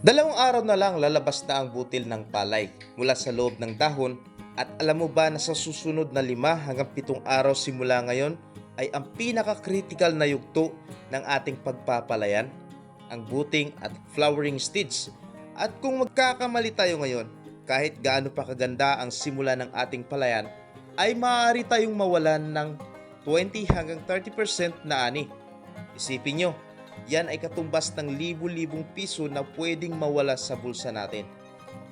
Dalawang araw na lang lalabas na ang butil ng palay mula sa loob ng dahon at alam mo ba na sa susunod na lima hanggang pitong araw simula ngayon ay ang pinaka-critical na yugto ng ating pagpapalayan, ang buting at flowering stage. At kung magkakamali tayo ngayon, kahit gaano pa kaganda ang simula ng ating palayan, ay maaari tayong mawalan ng 20 hanggang 30% na ani. Isipin nyo, yan ay katumbas ng libu-libong piso na pwedeng mawala sa bulsa natin.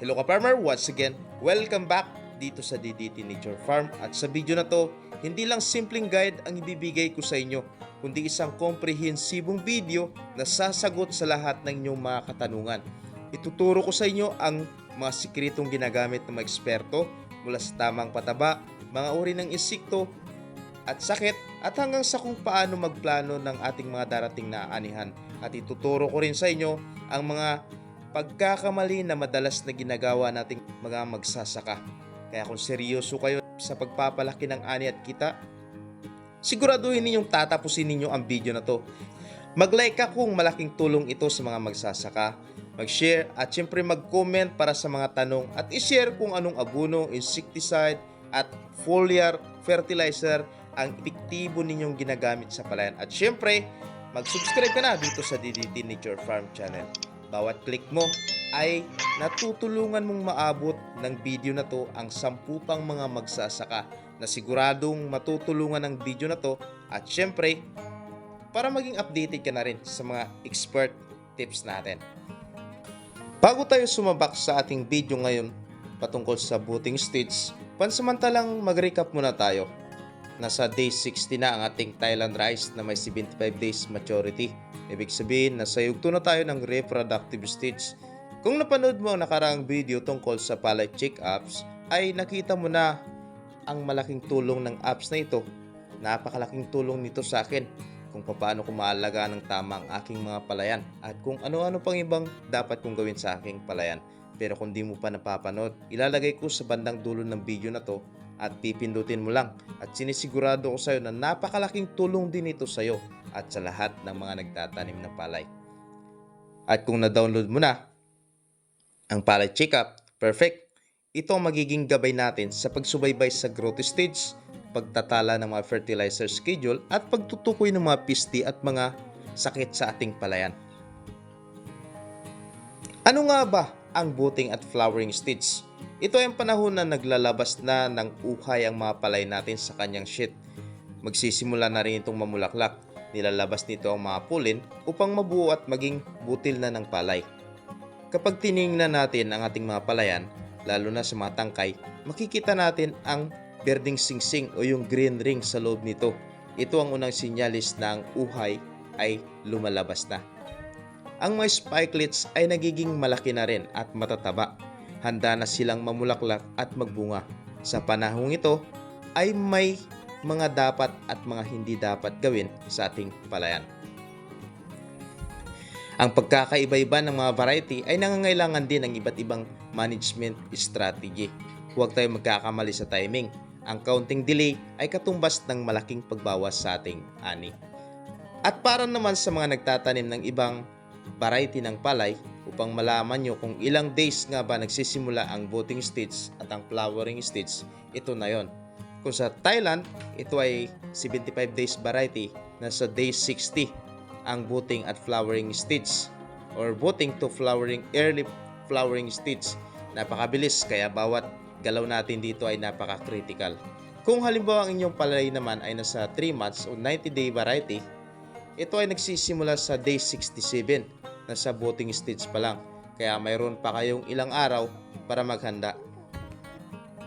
Hello ka farmer, once again, welcome back dito sa DDT Nature Farm at sa video na to, hindi lang simpleng guide ang ibibigay ko sa inyo, kundi isang komprehensibong video na sasagot sa lahat ng inyong mga katanungan. Ituturo ko sa inyo ang mga sikretong ginagamit ng mga eksperto mula sa tamang pataba, mga uri ng insekto at sakit at hanggang sa kung paano magplano ng ating mga darating na anihan. At ituturo ko rin sa inyo ang mga pagkakamali na madalas na ginagawa nating mga magsasaka. Kaya kung seryoso kayo sa pagpapalaki ng ani at kita, siguraduhin ninyong tatapusin ninyo ang video na to. Mag-like ka kung malaking tulong ito sa mga magsasaka. Mag-share at syempre mag-comment para sa mga tanong at i-share kung anong abono, insecticide at foliar fertilizer ang epektibo ninyong ginagamit sa palayan. At syempre, mag-subscribe ka na dito sa DDT Nature Farm Channel. Bawat click mo ay natutulungan mong maabot ng video na to ang sampu pang mga magsasaka na siguradong matutulungan ng video na to at syempre para maging updated ka na rin sa mga expert tips natin. Bago tayo sumabak sa ating video ngayon patungkol sa booting stage, pansamantalang mag-recap muna tayo. Nasa day 60 na ang ating Thailand rice na may 75 days maturity. Ibig sabihin, nasa yugto na tayo ng reproductive stage. Kung napanood mo ang nakaraang video tungkol sa palay check-ups, ay nakita mo na ang malaking tulong ng apps na ito. Napakalaking tulong nito sa akin kung paano ko maalaga ng tama ang aking mga palayan at kung ano-ano pang ibang dapat kong gawin sa aking palayan. Pero kung di mo pa napapanood, ilalagay ko sa bandang dulo ng video na to at pipindutin mo lang at sinisigurado ko sa iyo na napakalaking tulong din ito sa iyo at sa lahat ng mga nagtatanim ng palay. At kung na-download mo na ang palay checkup, perfect. Ito ang magiging gabay natin sa pagsubaybay sa growth stage, pagtatala ng mga fertilizer schedule at pagtutukoy ng mga pisti at mga sakit sa ating palayan. Ano nga ba ang buting at flowering stage? Ito ay ang panahon na naglalabas na ng uhay ang mga palay natin sa kanyang sheet. Magsisimula na rin itong mamulaklak. Nilalabas nito ang mga pulin upang mabuo at maging butil na ng palay. Kapag tiningnan natin ang ating mga palayan, lalo na sa mga tangkay, makikita natin ang berding singsing o yung green ring sa loob nito. Ito ang unang sinyalis na ang uhay ay lumalabas na. Ang mga spikelets ay nagiging malaki na rin at matataba. Handa na silang mamulaklak at magbunga. Sa panahong ito ay may mga dapat at mga hindi dapat gawin sa ating palayan. Ang pagkakaiba-iba ng mga variety ay nangangailangan din ng iba't ibang management strategy. Huwag tayo magkakamali sa timing. Ang counting delay ay katumbas ng malaking pagbawas sa ating ani. At para naman sa mga nagtatanim ng ibang variety ng palay, upang malaman nyo kung ilang days nga ba nagsisimula ang voting stage at ang flowering stage, ito na yon. Kung sa Thailand, ito ay 75 days variety, nasa day 60 ang voting at flowering stage or voting to flowering early flowering stage. Napakabilis kaya bawat galaw natin dito ay napaka-critical. Kung halimbawa ang inyong palay naman ay nasa 3 months o 90 day variety, ito ay nagsisimula sa day 67 nasa voting stage pa lang. Kaya mayroon pa kayong ilang araw para maghanda.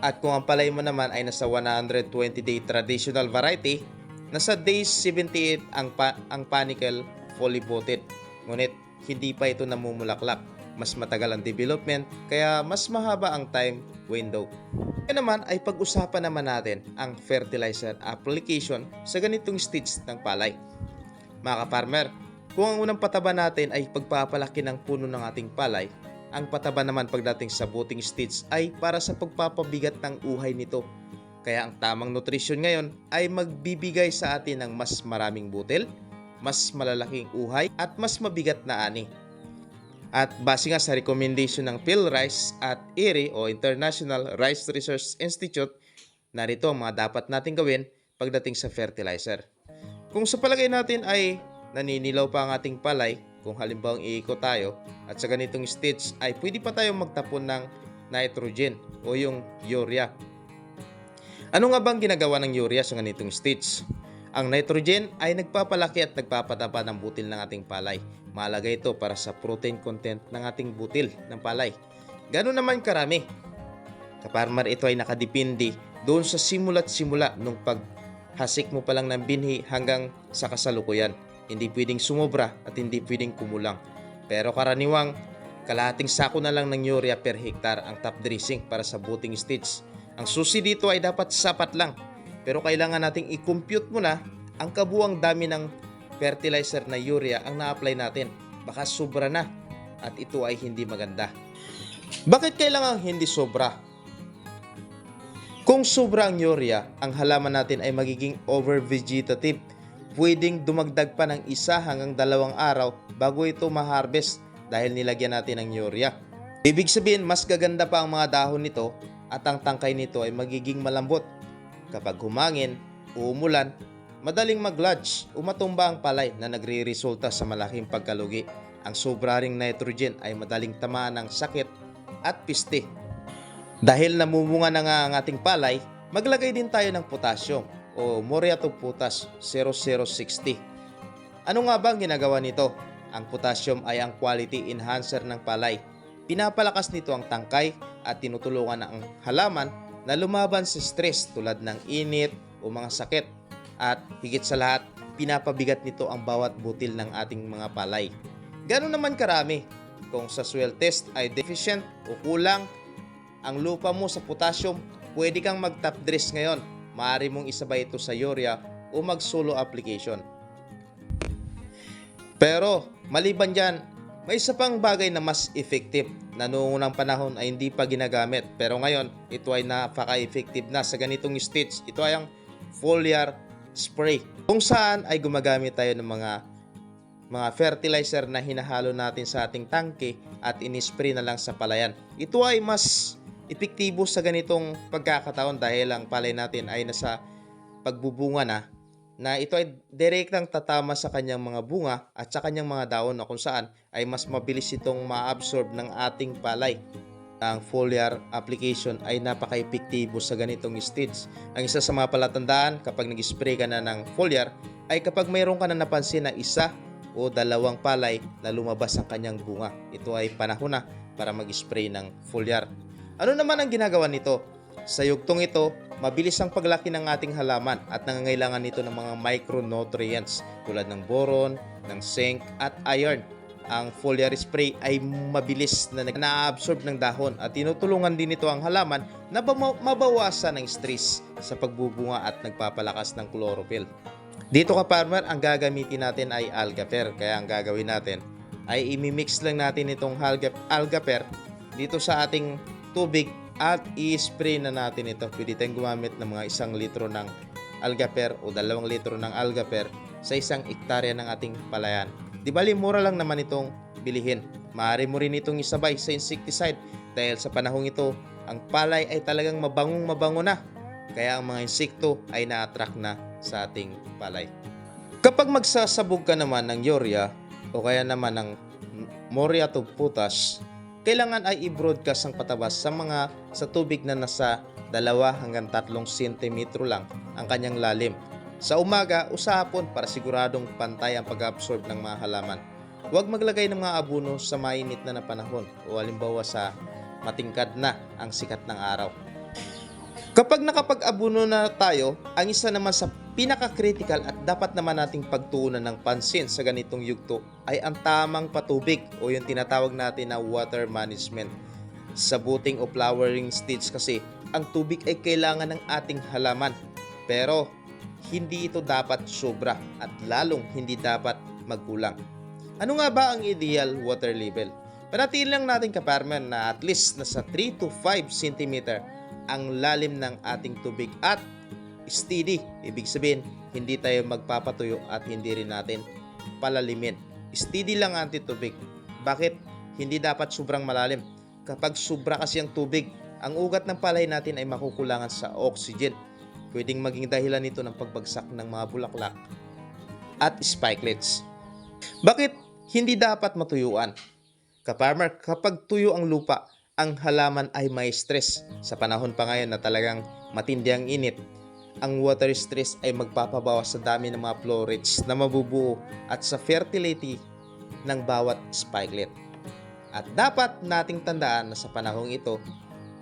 At kung ang palay mo naman ay nasa 120 day traditional variety, nasa day 78 ang, pa, ang panicle fully voted. Ngunit hindi pa ito namumulaklak. Mas matagal ang development, kaya mas mahaba ang time window. Kaya naman ay pag-usapan naman natin ang fertilizer application sa ganitong stage ng palay. Mga ka-farmer, kung ang unang pataba natin ay pagpapalaki ng puno ng ating palay, ang pataba naman pagdating sa booting stage ay para sa pagpapabigat ng uhay nito. Kaya ang tamang nutrisyon ngayon ay magbibigay sa atin ng mas maraming butil, mas malalaking uhay at mas mabigat na ani. At base nga sa recommendation ng PhilRice at IRI o International Rice Research Institute, narito ang mga dapat natin gawin pagdating sa fertilizer. Kung sa palagay natin ay naninilaw pa ang ating palay, kung halimbawa iikot tayo at sa ganitong stage ay pwede pa tayong magtapon ng nitrogen o yung urea. Ano nga bang ginagawa ng urea sa ganitong stage? Ang nitrogen ay nagpapalaki at nagpapataba ng butil ng ating palay. Mahalaga ito para sa protein content ng ating butil ng palay. Ganoon naman karami. Kaparmar ito ay nakadepende doon sa simula't simula nung paghasik mo pa lang ng binhi hanggang sa kasalukuyan. Hindi pwedeng sumobra at hindi pwedeng kumulang. Pero karaniwang kalahating sako na lang ng urea per hektar ang top dressing para sa buting stage. Ang susi dito ay dapat sapat lang. Pero kailangan nating i-compute muna ang kabuang dami ng fertilizer na urea ang na-apply natin. Baka sobra na at ito ay hindi maganda. Bakit kailangan hindi sobra? Kung sobra ang urea, ang halaman natin ay magiging over-vegetative. Pwedeng dumagdag pa ng isa hanggang dalawang araw bago ito ma-harvest dahil nilagyan natin ng urea. Ibig sabihin, mas gaganda pa ang mga dahon nito at ang tangkay nito ay magiging malambot. Kapag humangin, uumulan, madaling mag-lodge o matumba ang palay na nagre-resulta sa malaking pagkalugi. Ang sobra ring nitrogen ay madaling tamaan ng sakit at piste. Dahil namumunga na nga ang ating palay, maglagay din tayo ng potassium o muriato potas 0060. Ano nga ba ang ginagawa nito? Ang potassium ay ang quality enhancer ng palay. Pinapalakas nito ang tangkay at tinutulungan ang halaman na lumaban sa stress tulad ng init o mga sakit. At higit sa lahat, pinapabigat nito ang bawat butil ng ating mga palay. Gano'n naman karami. Kung sa soil test ay deficient o kulang ang lupa mo sa potassium, pwede kang mag-top dress ngayon. Maaari mong isabay ito sa urea o mag-solo application. Pero maliban dyan, may isa pang bagay na mas effective na noong unang panahon ay hindi pa ginagamit. Pero ngayon, ito ay napaka-effective na sa ganitong stage. Ito ay ang foliar spray. Kung saan ay gumagamit tayo ng mga mga fertilizer na hinahalo natin sa ating tangke at inispray na lang sa palayan. Ito ay mas epektibo sa ganitong pagkakataon dahil ang palay natin ay nasa pagbubunga na na ito ay direktang tatama sa kanyang mga bunga at sa kanyang mga daon na kung saan ay mas mabilis itong ma-absorb ng ating palay. Ang foliar application ay napaka-epektibo sa ganitong stage. Ang isa sa mga palatandaan kapag nag-spray ka na ng foliar ay kapag mayroon ka na napansin na isa o dalawang palay na lumabas ang kanyang bunga. Ito ay panahon na para mag-spray ng foliar. Ano naman ang ginagawa nito? Sa yugtong ito, mabilis ang paglaki ng ating halaman at nangangailangan nito ng mga micronutrients tulad ng boron, ng zinc at iron. Ang foliar spray ay mabilis na na-absorb ng dahon at tinutulungan din ito ang halaman na mabawasan ng stress sa pagbubunga at nagpapalakas ng chlorophyll. Dito ka farmer, ang gagamitin natin ay algaper. Kaya ang gagawin natin ay imimix lang natin itong alga- algaper dito sa ating tubig at i-spray na natin ito. Pwede tayong gumamit ng mga isang litro ng algaper o dalawang litro ng algaper sa isang ektarya ng ating palayan. Di bali, mura lang naman itong bilihin. Maaari mo rin itong isabay sa insecticide dahil sa panahong ito, ang palay ay talagang mabangong mabango na. Kaya ang mga insekto ay na-attract na sa ating palay. Kapag magsasabog ka naman ng urea o kaya naman ng muriato potash, kailangan ay i-broadcast ang patabas sa mga sa tubig na nasa 2 hanggang 3 cm lang ang kanyang lalim. Sa umaga o para siguradong pantay ang pag-absorb ng mga halaman. Huwag maglagay ng mga abono sa mainit na na panahon o halimbawa sa matingkad na ang sikat ng araw. Kapag nakapag-abuno na tayo, ang isa naman sa pinaka-critical at dapat naman nating pagtuunan ng pansin sa ganitong yugto ay ang tamang patubig o yung tinatawag natin na water management. Sa buting o flowering stage kasi, ang tubig ay kailangan ng ating halaman. Pero, hindi ito dapat sobra at lalong hindi dapat magkulang. Ano nga ba ang ideal water level? Panatili lang natin kaparmer na at least nasa 3 to 5 cm ang lalim ng ating tubig at steady. Ibig sabihin, hindi tayo magpapatuyo at hindi rin natin palalimin. Steady lang ang tubig. Bakit? hindi dapat sobrang malalim. Kapag sobra kasi ang tubig, ang ugat ng palay natin ay makukulangan sa oxygen. Pwedeng maging dahilan nito ng pagbagsak ng mga bulaklak at spikelets. Bakit hindi dapat matuyuan? Kaparmer, kapag tuyo ang lupa, ang halaman ay may stress. Sa panahon pa ngayon na talagang matindi ang init, ang water stress ay magpapabawas sa dami ng mga florets na mabubuo at sa fertility ng bawat spikelet. At dapat nating tandaan na sa panahong ito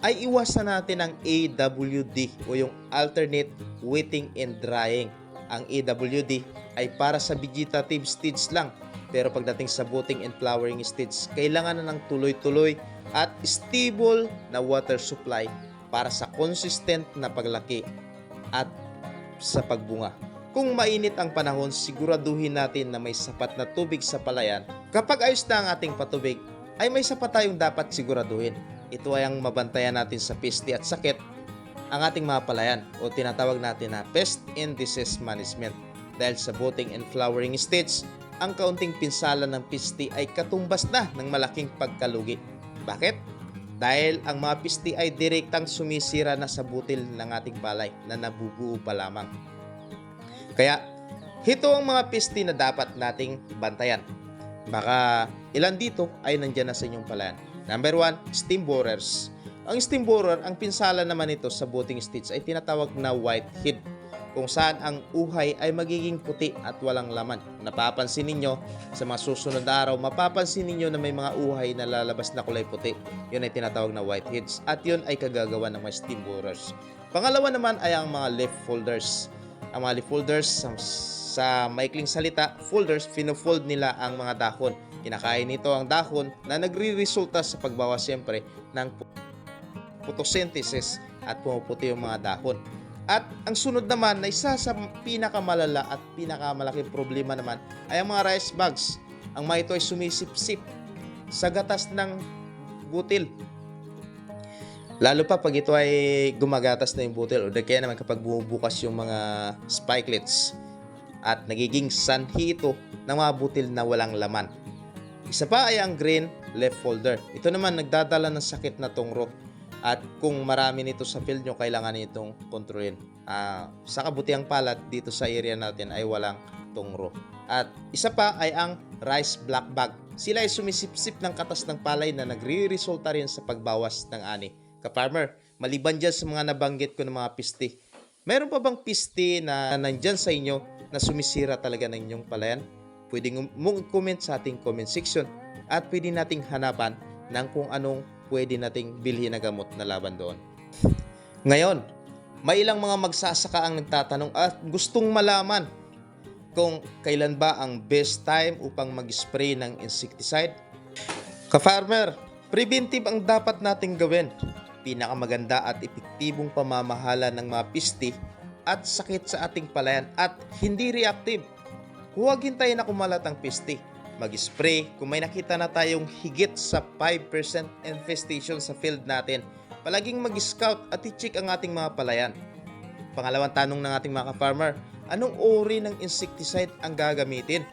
ay iwasan natin ang AWD o yung alternate wetting and drying. Ang AWD ay para sa vegetative stage lang pero pagdating sa budding and flowering stage, kailangan na ng tuloy-tuloy at stable na water supply para sa consistent na paglaki at sa pagbunga. Kung mainit ang panahon, siguraduhin natin na may sapat na tubig sa palayan. Kapag ayos na ang ating patubig, ay may sapat tayong dapat siguraduhin. Ito ay ang mabantayan natin sa peste at sakit ang ating mga palayan o tinatawag natin na pest and disease management. Dahil sa budding and flowering stage, ang kaunting pinsala ng piste ay katumbas na ng malaking pagkalugi. Bakit? Dahil ang mga piste ay direktang sumisira na sa butil ng ating palay na nabubuo pa lamang. Kaya, ito ang mga piste na dapat nating bantayan. Baka ilan dito ay nandyan na sa inyong palayan. Number one, steam borers. Ang steam borer, ang pinsala naman ito sa budding stage ay tinatawag na whitehead kung saan ang uhay ay magiging puti at walang laman. Napapansin ninyo sa mga susunod na araw, mapapansin ninyo na may mga uhay na lalabas na kulay puti. Yun ay tinatawag na whiteheads at yun ay kagagawa ng mga steam borers. Pangalawa naman ay ang mga leaf folders. Ang mga leaf folders, sa, sa maikling salita, folders, fino-fold nila ang mga dahon. Kinakain nito ang dahon na nagre-resulta sa pagbawas siyempre ng photosynthesis at pumuputi yung mga dahon. At ang sunod naman na isa sa pinakamalala at pinakamalaking problema naman ay ang mga rice bags. Ang mga ito ay sumisip-sip sa gatas ng butil. Lalo pa pag ito ay gumagatas na yung butil o kaya naman kapag bumubukas yung mga spikelets at nagiging sanhi ito ng mga butil na walang laman. Isa pa ay ang green leaf folder. Ito naman nagdadala ng sakit na tungro at kung marami nito sa field nyo, kailangan itong kontrolin. Ah, sa kabutiang palad dito sa area natin ay walang tungro. At isa pa ay ang rice black bag. Sila ay sumisipsip ng katas ng palay na nagre-resulta rin sa pagbawas ng ani. Ka-farmer, maliban dyan sa mga nabanggit ko ng mga piste, meron pa bang piste na nandyan sa inyo na sumisira talaga ng inyong palayan? Pwede mong comment sa ating comment section at pwede nating hanapan ng kung anong pwede nating bilhin na gamot na laban doon. Ngayon, may ilang mga magsasaka ang nagtatanong at gustong malaman kung kailan ba ang best time upang mag-spray ng insecticide. Ka-farmer, preventive ang dapat nating gawin. Pinakamaganda at epektibong pamamahala ng mga pisti at sakit sa ating palayan at hindi reactive. Huwag hintayin na kumalat ang pisti mag-spray kung may nakita na tayong higit sa 5% infestation sa field natin. Palaging mag-scout at i-check ang ating mga palayan. Pangalawang tanong ng ating mga farmer, anong uri ng insecticide ang gagamitin?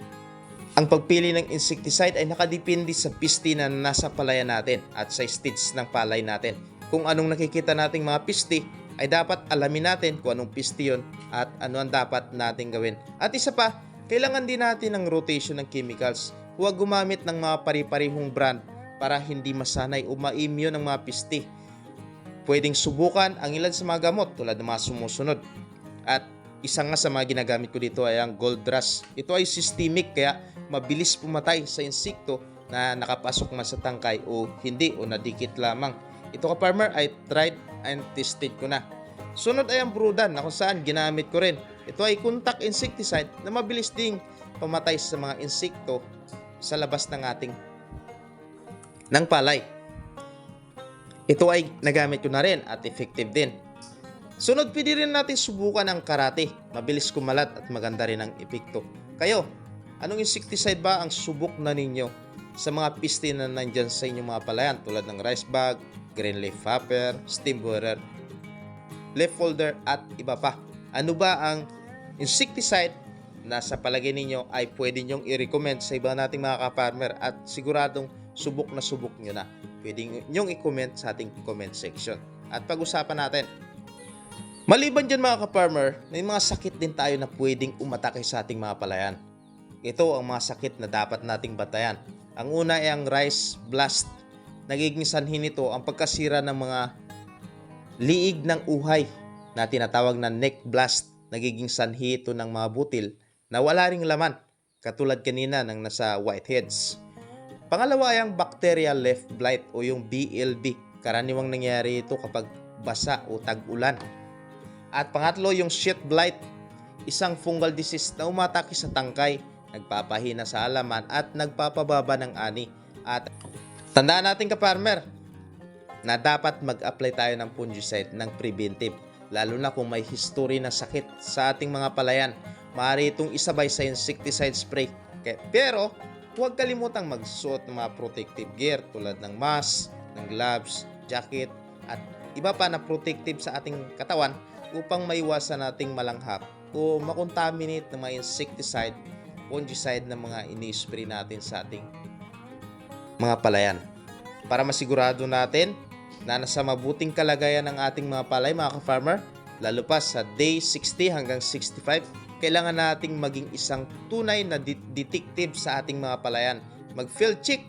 Ang pagpili ng insecticide ay nakadepende sa piste na nasa palayan natin at sa stage ng palay natin. Kung anong nakikita nating mga piste, ay dapat alamin natin kung anong piste yun at ano ang dapat nating gawin. At isa pa, kailangan din natin ng rotation ng chemicals. Huwag gumamit ng mga pari-parihong brand para hindi masanay o ma-immune ng mga piste. Pwedeng subukan ang ilan sa mga gamot tulad ng mga sumusunod. At isa nga sa mga ginagamit ko dito ay ang Gold Rush. Ito ay systemic kaya mabilis pumatay sa insekto na nakapasok man sa tangkay o hindi o nadikit lamang. Ito ka farmer ay tried and tested ko na. Sunod ay ang Brudan na kung saan ginamit ko rin. Ito ay contact insecticide na mabilis ding pamatay sa mga insekto sa labas ng ating ng palay. Ito ay nagamit ko na rin at effective din. Sunod, pwede rin natin subukan ang karate. Mabilis kumalat at maganda rin ang epekto. Kayo, anong insecticide ba ang subok na ninyo sa mga piste na nandyan sa inyong mga palayan tulad ng rice bag, green leaf hopper, steam borer, leaf folder at iba pa? Ano ba ang insecticide na sa palagay ninyo ay pwede nyong i-recommend sa iba nating mga ka-farmer at siguradong subok na subok nyo na. Pwede nyong i-comment sa ating comment section. At pag-usapan natin. Maliban dyan mga ka-farmer, may mga sakit din tayo na pwedeng umatake sa ating mga palayan. Ito ang mga sakit na dapat nating batayan. Ang una ay ang rice blast. Nagiging sanhi nito ang pagkasira ng mga liig ng uhay na tinatawag na neck blast. Nagiging sanhi ito ng mga butil na wala ring laman katulad kanina ng nasa whiteheads. Pangalawa ay ang bacterial left blight o yung BLB. Karaniwang nangyayari ito kapag basa o tag-ulan. At pangatlo yung shit blight, isang fungal disease na umatake sa tangkay, nagpapahina sa alaman at nagpapababa ng ani. At tandaan natin ka farmer na dapat mag-apply tayo ng fungicide ng preventive lalo na kung may history na sakit sa ating mga palayan. Maaari itong isabay sa insecticide spray. Pero huwag kalimutang magsuot ng mga protective gear tulad ng mask, ng gloves, jacket, at iba pa na protective sa ating katawan upang maiwasan nating malanghap o makontaminate ng mga insecticide, fungicide na mga ini-spray natin sa ating mga palayan. Para masigurado natin na nasa mabuting kalagayan ng ating mga palay mga ka-farmer, lalo pa sa day 60 hanggang 65, kailangan nating maging isang tunay na de- detective sa ating mga palayan. Mag-field check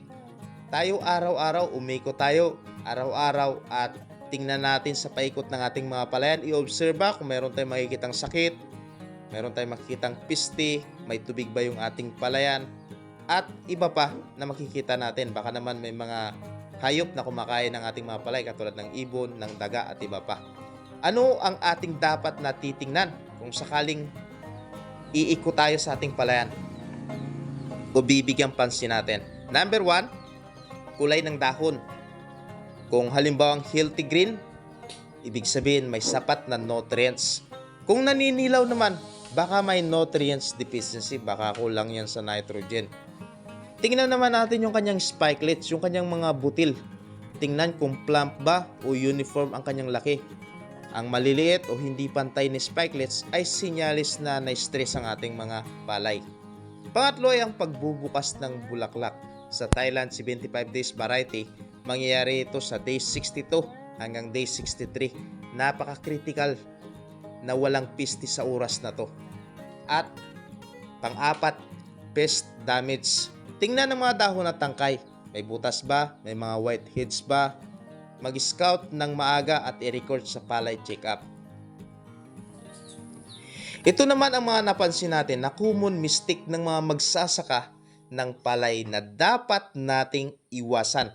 tayo araw-araw, umiko tayo araw-araw at tingnan natin sa paikot ng ating mga palayan. I-observe kung meron tayong makikitang sakit, meron tayong makikitang piste, may tubig ba yung ating palayan, at iba pa na makikita natin. Baka naman may mga hayop na kumakain ng ating mga palay katulad ng ibon, ng daga at iba pa. Ano ang ating dapat na titingnan kung sakaling iiko tayo sa ating palayan o bibigyan pansin natin? Number one, kulay ng dahon. Kung halimbawa healthy green, ibig sabihin may sapat na nutrients. Kung naninilaw naman, baka may nutrients deficiency, baka kulang yan sa nitrogen. Tingnan naman natin yung kanyang spikelets, yung kanyang mga butil. Tingnan kung plump ba o uniform ang kanyang laki. Ang maliliit o hindi pantay ni spikelets ay sinyalis na na-stress ang ating mga palay. Pangatlo ay ang pagbubukas ng bulaklak. Sa Thailand 75 days variety, mangyayari ito sa day 62 hanggang day 63. Napaka-critical na walang piste sa oras na to. At pang-apat, pest damage. Tingnan ng mga dahon at tangkay. May butas ba? May mga whiteheads ba? Mag-scout ng maaga at i-record sa palay check-up. Ito naman ang mga napansin natin na common mistake ng mga magsasaka ng palay na dapat nating iwasan.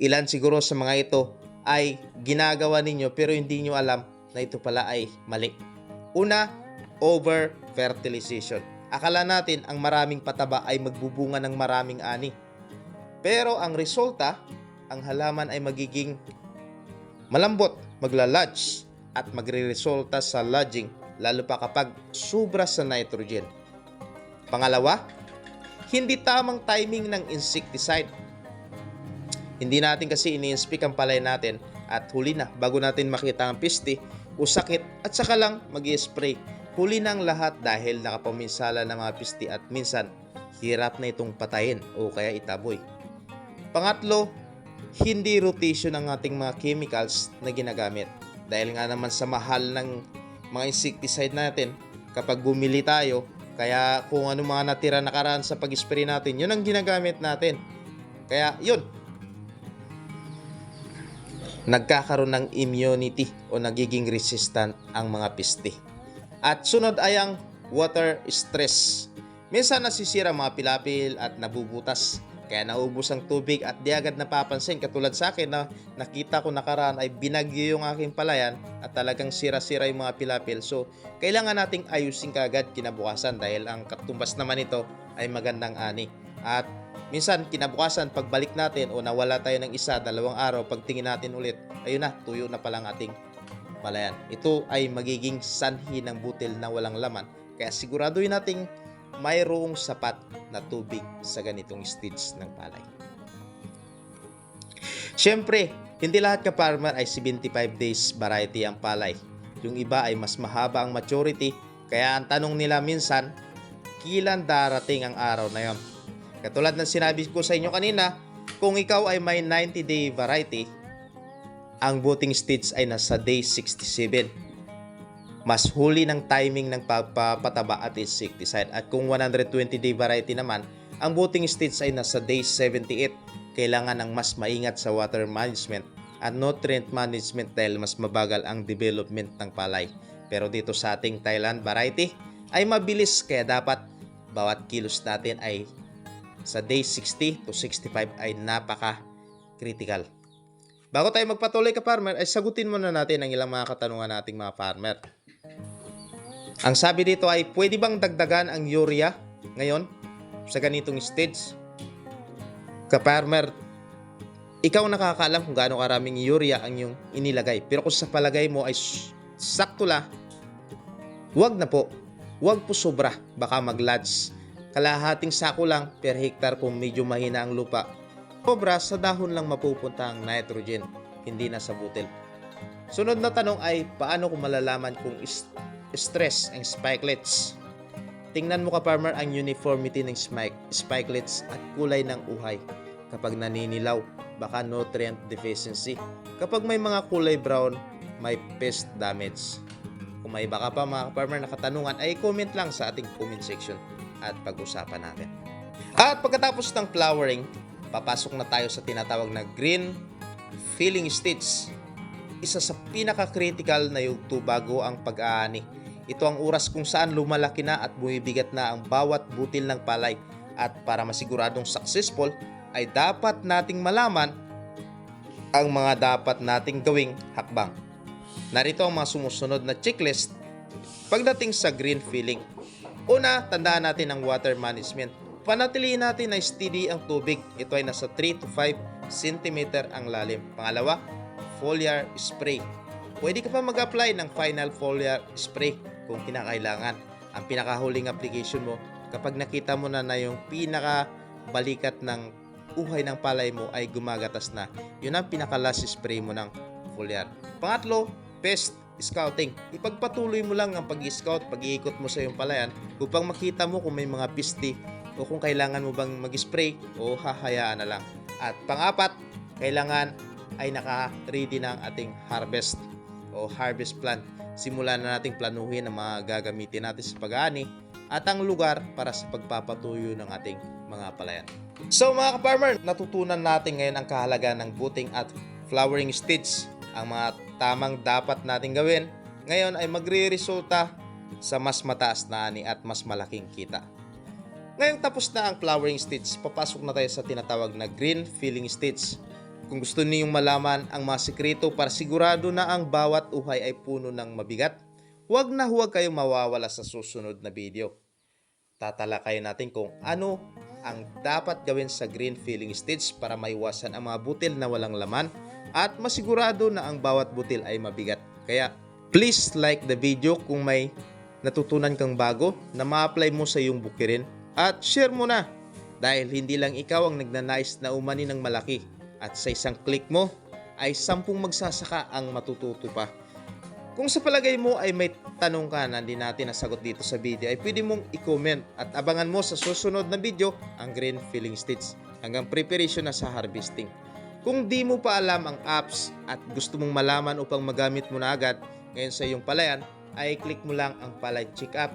Ilan siguro sa mga ito ay ginagawa ninyo pero hindi nyo alam na ito pala ay mali. Una, over fertilization. Akala natin ang maraming pataba ay magbubunga ng maraming ani. Pero ang resulta, ang halaman ay magiging malambot, maglalodge at magre-resulta sa lodging lalo pa kapag sobra sa nitrogen. Pangalawa, hindi tamang timing ng insecticide. Hindi natin kasi ini-inspect ang palay natin at huli na bago natin makita ang piste o sakit at saka lang mag spray Huli ang lahat dahil nakapaminsala ng mga piste at minsan hirap na itong patayin o kaya itaboy. Pangatlo, hindi rotation ang ating mga chemicals na ginagamit. Dahil nga naman sa mahal ng mga insecticide natin, kapag bumili tayo, kaya kung ano mga natira nakaraan sa pag-spray natin, yun ang ginagamit natin. Kaya yun, nagkakaroon ng immunity o nagiging resistant ang mga piste. At sunod ay ang water stress. Minsan nasisira mga pilapil at nabubutas. Kaya naubos ang tubig at di agad napapansin. Katulad sa akin na nakita ko nakaraan ay binagyo yung aking palayan at talagang sira-sira yung mga pilapil. So, kailangan nating ayusin kagad kinabukasan dahil ang katumbas naman ito ay magandang ani. At minsan kinabukasan pagbalik natin o nawala tayo ng isa, dalawang araw, pagtingin natin ulit, ayun na, tuyo na palang ating palayan. Ito ay magiging sanhi ng butil na walang laman. Kaya siguraduhin nating mayroong sapat na tubig sa ganitong stage ng palay. Siyempre, hindi lahat ka farmer ay 75 days variety ang palay. Yung iba ay mas mahaba ang maturity, kaya ang tanong nila minsan, kailan darating ang araw na yon? Katulad ng sinabi ko sa inyo kanina, Kung ikaw ay may 90-day variety, ang buting stage ay nasa day 67. Mas huli ng timing ng pagpapataba at insecticide. At kung 120-day variety naman, ang buting stage ay nasa day 78. Kailangan ng mas maingat sa water management at nutrient management dahil mas mabagal ang development ng palay. Pero dito sa ating Thailand variety ay mabilis kaya dapat bawat kilos natin ay sa day 60 to 65 ay napaka critical. Bago tayo magpatuloy ka farmer, ay sagutin muna natin ang ilang mga katanungan nating mga farmer. Ang sabi dito ay pwede bang dagdagan ang urea ngayon sa ganitong stage? Ka farmer, ikaw nakakaalam kung gaano karaming urea ang yung inilagay. Pero kung sa palagay mo ay sakto la, wag na po. Wag po sobra, baka maglads. Kalahating sako lang per hektar kung medyo mahina ang lupa. Sobra sa dahon lang mapupunta ang nitrogen, hindi na sa butil. Sunod na tanong ay paano ko malalaman kung stress ang spikelets? Tingnan mo ka farmer ang uniformity ng spike, spikelets at kulay ng uhay. Kapag naninilaw, baka nutrient deficiency. Kapag may mga kulay brown, may pest damage. Kung may baka pa mga farmer na katanungan, ay comment lang sa ating comment section at pag-usapan natin. At pagkatapos ng flowering, papasok na tayo sa tinatawag na green filling stage. Isa sa pinaka-critical na yugto bago ang pag-aani. Ito ang oras kung saan lumalaki na at bumibigat na ang bawat butil ng palay. At para masiguradong successful, ay dapat nating malaman ang mga dapat nating gawing hakbang. Narito ang mga sumusunod na checklist pagdating sa green filling. Una, tandaan natin ang water management. Panatilihin natin na steady ang tubig. Ito ay nasa 3 to 5 cm ang lalim. Pangalawa, foliar spray. Pwede ka pa mag-apply ng final foliar spray kung kinakailangan. Ang pinakahuling application mo kapag nakita mo na na yung pinaka balikat ng uhay ng palay mo ay gumagatas na. Yun ang pinaka-last spray mo ng foliar. Pangatlo, pest scouting. Ipagpatuloy mo lang ang pag-scout, pag-iikot mo sa iyong palayan upang makita mo kung may mga pisti o kung kailangan mo bang mag-spray o hahayaan na lang. At pangapat, kailangan ay naka-ready na ang ating harvest o harvest plan. Simulan na nating planuhin ang mga gagamitin natin sa pag-aani at ang lugar para sa pagpapatuyo ng ating mga palayan. So mga ka-farmer, natutunan natin ngayon ang kahalagaan ng buting at flowering stage. Ang mga tamang dapat natin gawin ngayon ay magre-resulta sa mas mataas na ani at mas malaking kita. Ngayong tapos na ang flowering stage, papasok na tayo sa tinatawag na green filling stage. Kung gusto niyong malaman ang mga sikreto para sigurado na ang bawat uhay ay puno ng mabigat, huwag na huwag kayong mawawala sa susunod na video. Tatalakayin natin kung ano ang dapat gawin sa green filling stage para maiwasan ang mga butil na walang laman at masigurado na ang bawat butil ay mabigat. Kaya please like the video kung may natutunan kang bago na ma-apply mo sa iyong bukirin at share mo na dahil hindi lang ikaw ang nagnanais na umani ng malaki at sa isang click mo ay sampung magsasaka ang matututo pa. Kung sa palagay mo ay may tanong ka na hindi natin nasagot dito sa video ay pwede mong i-comment at abangan mo sa susunod na video ang green filling stage hanggang preparation na sa harvesting. Kung di mo pa alam ang apps at gusto mong malaman upang magamit mo na agad ngayon sa iyong palayan, ay click mo lang ang palay check up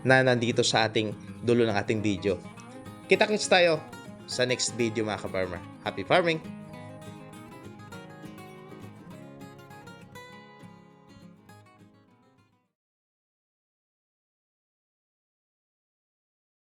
na nandito sa ating dulo ng ating video. Kita-kits tayo sa next video mga ka-farmer. Happy farming!